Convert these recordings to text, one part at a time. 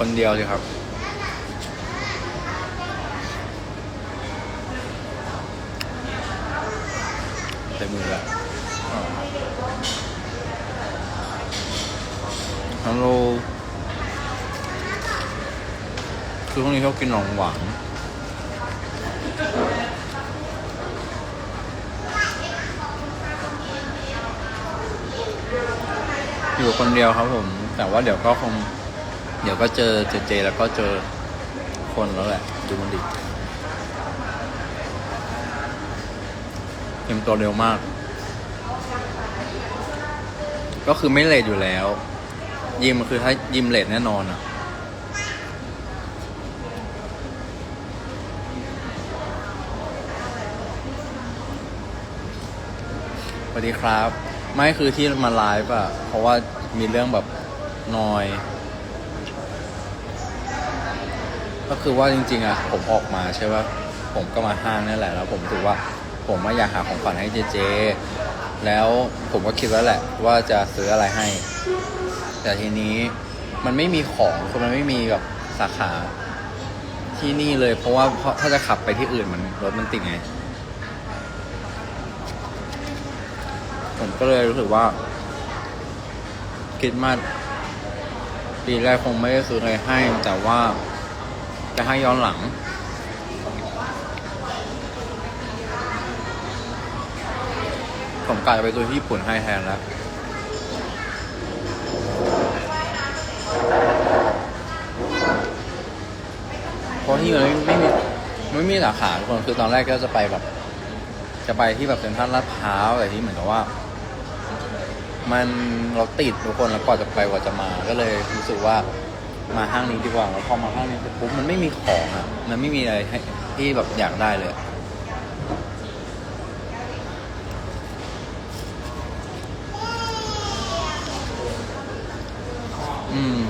คนเดียวสิครับ เต็มมือแล้วฮัลโหลคือพวกนี้ชอบกินของหวานอยู่คนเดียวครับผม แต่ว่าเดี๋ยวก็คง เดี๋ยวก็เจอเจเจแล้วก็เจอคนแล้วแหละ ดูมันดิเตรียมตัวเร็วมาก ก็คือไม่เลทอยู่แล้ว ยิมคือถ้ายิมเลทแน่นอนอะสวัสดีครับ ไม่คือที่มาไลฟ์อะเพราะว่ามีเรื่องแบบ นอย ก็คือว่าจริง ๆอะผมออกมาใช่ป่ะผมก็มาห้างนั่แหละ แล้วผมถือว่าผมว่าอยากหาของขวัญให้เจเจ แล้วผมก็คิดแล้วแหละ ว่าจะซื้ออะไรให้ แต่ทีนี้มันไม่มีของคือมันไม่มีแบบสาขาที่นี่เลย เพราะว่าเพราะถ้าจะขับไปที่อื่นมันรถมันติดไงผมก็เลยรู้สึกว่าคิดมา ปีแรกคงไม่ได้ซื้ออะไรให้ แต่ว่าจะให้ย้อนหลัง ผมกลายไปตัวที่ญี่ปุ่นให้แทนแล้วเพราะที่มันไม่ไม่มีไม่มีสาขาทุกคนคือตอนแรกก็จะไปแบบ จะไปที่แบบเซ็นทรัลลาดพร้าวอะไรที่เหมือนกับว่า มันเรถติดทุกคนแล้วกว่าจะไปกว่าจะมา ก็เลยรู้สึกว่ามาห้างนี้ดีกว่าแล้วพอมาห้างนี้ปุ๊บมันไม่มีของอะ มันไม่มีอะไรให้ที่แบบอยากได้เลยอะอืม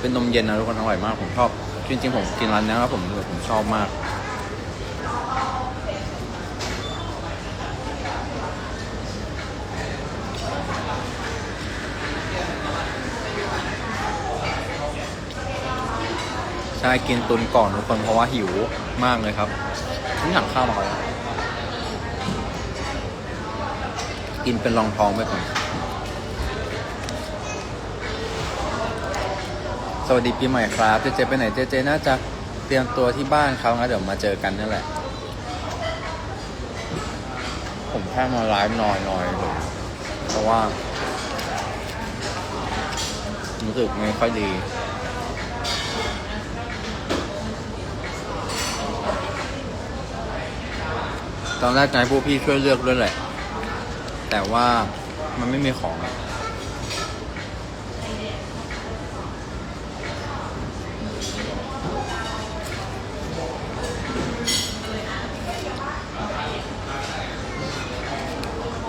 เป็นนมเย็นนะทุกคนอร่อยมากผมชอบ จริงๆผมกินร้านนี้แล้วผมผมชอบมาก ช่กินตุนก่อนทุกคนเพราะว่าหิวมากเลยครับนี่หนังข้าวมาก่อนแล้วกินเป็นรองท้องไปก่อนสวัสดีปีใหม่ครับ เจเจไปไหนเจเจน่าจะเตรียมตัวที่บ้านเขางั้นเดี๋ยวมาเจอกันนั่นแหละ ผมแค่มาไลฟ์นอยนอยเพราะว่า รู้สึกไม่ค่อยดี ตอนแรกนายพวกพี่ช่วยเลือกด้วยแหละ แต่ว่ามันไม่มีของอะ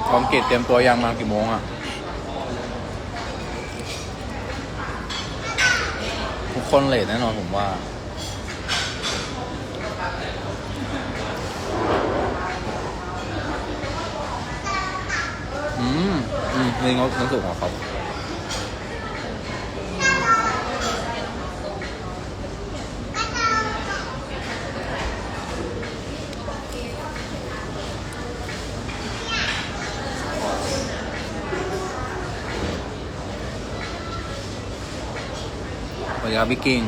พร้อมเกตเตรียมตัวยังมากี่โมงอะ ทุกคนเลทแน่นอนผมว่า อืม อืมนี่งดน้ำสุกของเขาสวัสดีครับพี่กิ่ง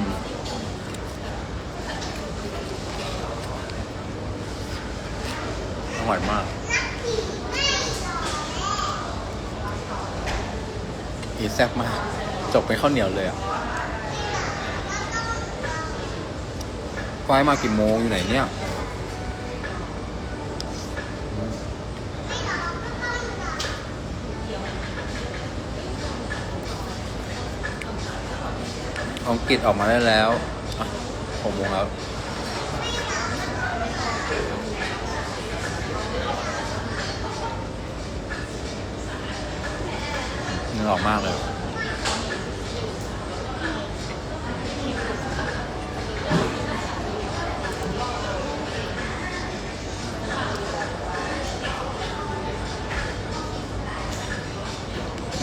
อร่อยมากีแซ่บมาก จบไปข้าวเหนียวเลยอะไฟล์มากี่โมงอยู่ไหนเนี่ยของกิจออกมาได้แล้วหกโมงแล้ว เนื้อออกมากเลย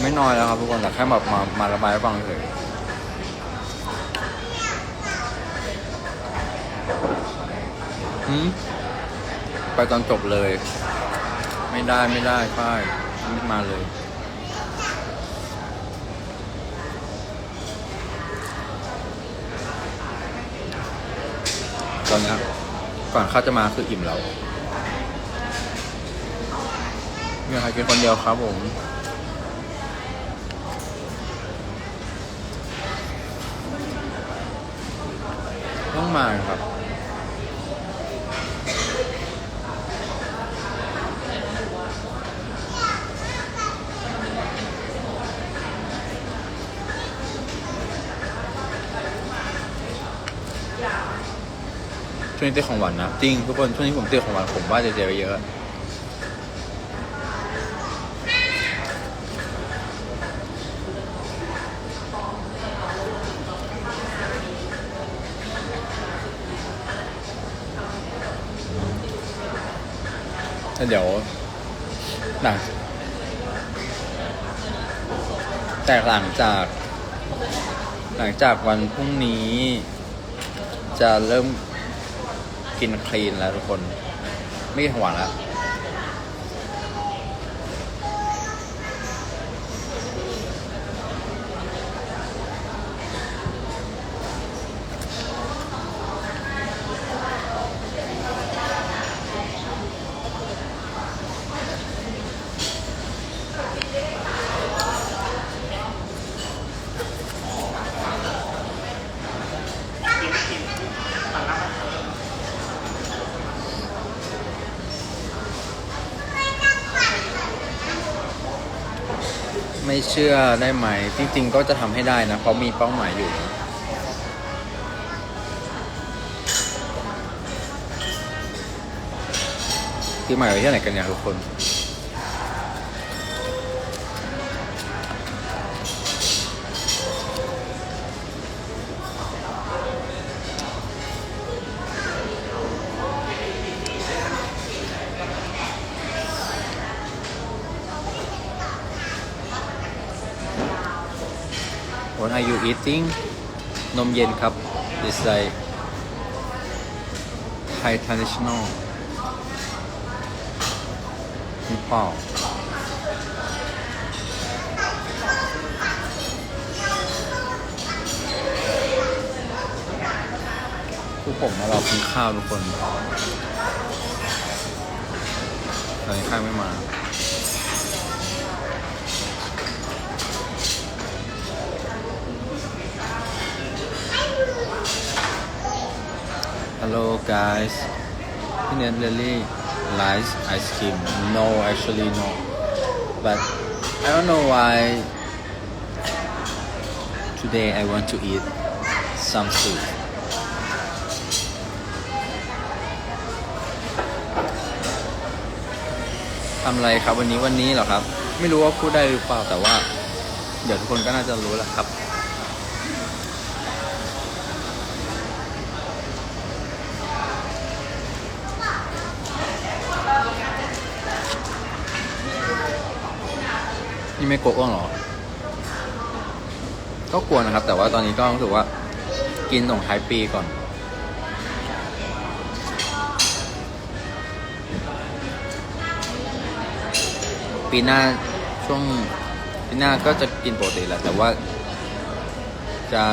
ไม่นน้อยแล้วครับทุกคนแต่แค่แบบมามาระบายให้ฟังเฉยหืมไปตอนจบเลย ไม่ได้ไม่ได้ป้ายไม่มาเลย ตอนนี้ก่อนเข้าจะมาคืออิ่มแล้วมีใครกินคนเดียวครับผมต้องมาครับ ช่วงนี้เต้ของหวานนะ จริงทุกคนช่วงนี้ผมเต้ของหวานผมว่าจเจอไปเยอะแล้วเดี๋ยวหลังแต่หลังจาก หลังจากวันพรุ่งนี้ จะเริ่ม กินคลีนแล้วทุกคน ไม่กินของหวานแล้ว เชื่อได้ไหม จริง ๆ ก็จะทำให้ได้นะ เพราะมีเป้าหมายอยู่ ที่หมายไว้ที่ไหนกันเนี่ยทุกคน What are you eating นมเย็นครับ It's like Thai traditional มีเปล่าคือผมมารอกินข้าวทุกคนตอนนี้ข้าวไม่มา Hello guys พี่เนท really likes ice cream no actually no but I don't know why today I want to eat some soup ทำอะไรครับวันนี้วันนี้เหรอครับ ไม่รู้ว่าพูดได้หรือเปล่าแต่ว่า เดี๋ยวทุกคนก็น่าจะรู้แหละครับ ไม่กลัวอ้วนหรอ ก็กลัวนะครับ แต่ว่าตอนนี้ก็รู้สึกว่า กินส่งท้ายปีก่อน ปีหน้าช่วงปีหน้าก็จะกินปกติแหละแต่ว่า จะ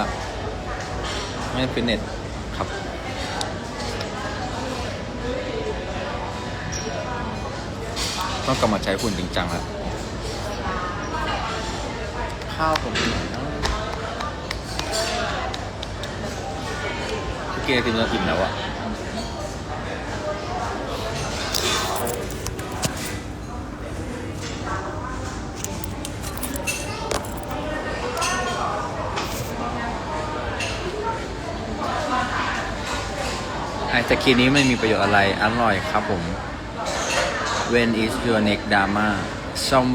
ไม่ฟิตเนสครับต้องกลับมาใช้หุ่นจริงจังแล้ว ข้าวผมอยู่ไหนนะคือกินไอติมแล้วอิ่มแล้วอะไอศครีมนี้ไม่มีประโยชน์อะไร อร่อยครับผม When is your next drama Some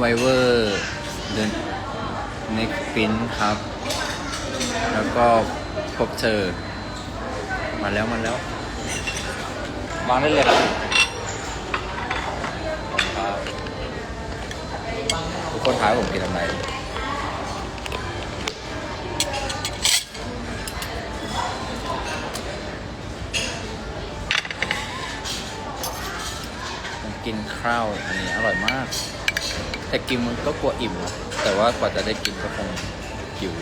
นิกฟินครับ แล้วก็พบเธอ มาแล้วมาแล้ววางได้เลยครับ ทุกคนท้ายผมกินอะไรกินข้าวอันนี้อร่อยมาก แต่กินมันก็กลัวอิ่มอะ แต่ว่ากว่าจะได้กินก็คงหิว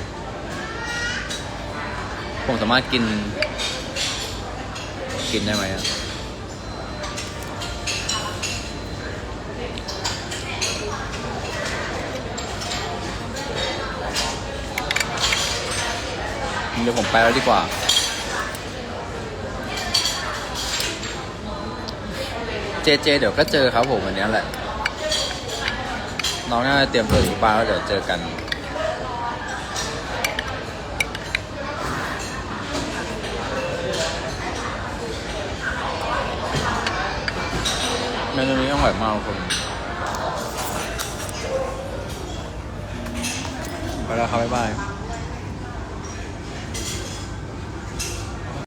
ผมสามารถกิน กินได้ไหมอะเดี๋ยวผมไปแล้วดีกว่า เจเจ เดี๋ยวก็เจอครับผมวันนี้แหละ น้องน่าจะเตรียมตัวอยู่บ้านแล้วเดี๋ยวเจอกัน เมนูนี้อร่อยมากคุณไปแล้วครับบ๊ายบาย